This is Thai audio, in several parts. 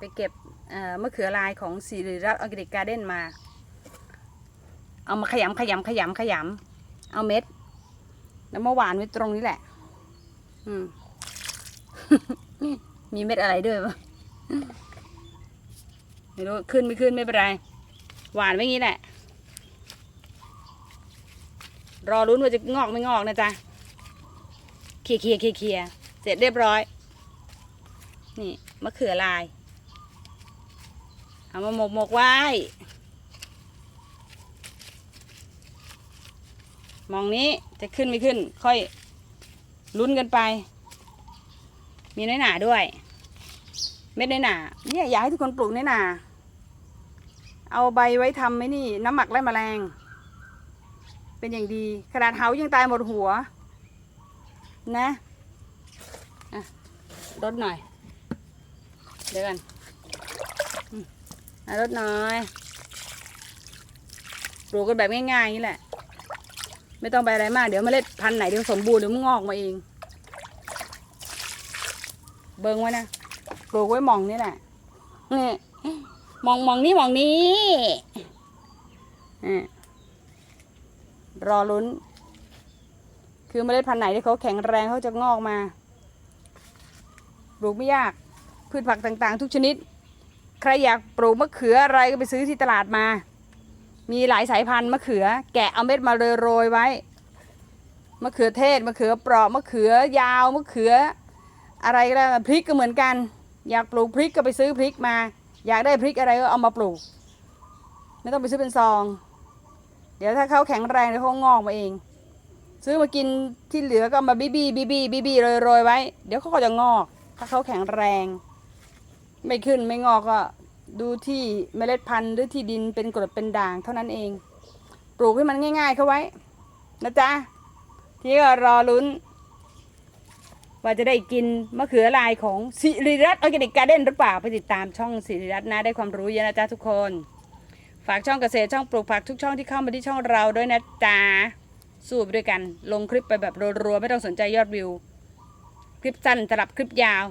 ไปเก็บเอ่อมะเขือลายของสิริรัตน์ออร์แกนิกการ์เด้นมา เอามาขยำขยำขยำขยำเอาเม็ด แล้วมาหวานไว้ตรงนี้แหละ อืม มีเม็ดอะไรด้วยปะไม่รู้ขึ้นไม่ขึ้นไม่เป็นไร หวานไว้งี้แหละ รอรุ้นว่าจะงอกไม่งอกนะจ๊ะเคลียเคลียเคลียร์เคลียเสร็จเรียบร้อย นี่มะเขือลาย เอามาหมกหมกไว้ มองนี้จะขึ้นไม่ขึ้น ค่อยลุ้นกันไป มีน้อยหนาด้วย เม็ดน้อยหนาเนี่ยอยากให้ทุกคนปลูกน้อยหนา เอาใบไว้ทำไหมนี่ น้ำหมักไล่แมลง เป็นอย่างดีขนาดเหายังตายหมดหัวนะอะรดหน่อย เดี๋ยวกัน รดหน่อยปลูกกันแบบง่ายๆนี่แหละ ไม่ต้องไปอะไรมาก เดี๋ยวเมล็ดพันธุ์ไหนเดี๋ยวสมบูรณ์เดี๋ยวมันงอกมาเอง เบิ้งไว้นะปลูกไว้มองนี่แหละนี่มองมองนี่มองนี้รอลุ้น คือเมล็ดพันธุ์ไหนที่เขาแข็งแรงเขาจะงอกมา ปลูกไม่ยาก พืชผักต่างๆ ทุกชนิด ใครอยากปลูกมะเขืออะไรก็ไปซื้อที่ตลาดมา มีหลายสายพันธุ์มะเขือ แกะเอาเม็ดมาโรยๆไว้ มะเขือเทศ มะเขือเปราะ มะเขือยาว มะเขือ อะไรก็ได้พริกก็เหมือนกัน อยากปลูกพริกก็ไปซื้อพริกมา อยากได้พริกอะไรก็เอามาปลูก ไม่ต้องไปซื้อเป็นซอง เดี๋ยวถ้าเขาแข็งแรงเดี๋ยวเขางอกมาเอง ซื้อมากินที่เหลือก็มาบีบีบีบีบีบีโรยโรยๆไว้ เดี๋ยวเขาก็จะงอก ถ้าเขาแข็งแรง ไม่ขึ้นไม่งอกก็ดูที่เมล็ดพันธุ์หรือที่ดินเป็นกรดเป็นด่างเท่านั้นเอง ปลูกให้มันง่ายๆเข้าไว้ นะจ๊ะ ที่ก็รอลุ้น ว่าจะได้กินมะเขือลายของสิริรัตน์ออร์แกนิกการ์เด้นหรือเปล่าไปติดตามช่องสิริรัตน์นะได้ความรู้เยอะนะจ๊ะทุกคน ฝากช่องเกษตรช่องปลูกผักทุกช่องที่เข้ามาที่ช่องเราด้วยนะจ๊ะสู้ไปด้วยกัน ลงคลิปไปแบบรัวๆไม่ต้องสนใจยอดวิว คลิปสั้นสลับคลิปยาว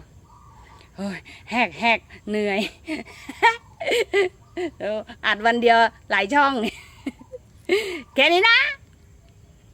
แหกแหกเหนื่อยอัดวันเดียวหลายช่อง แค่นี้นะ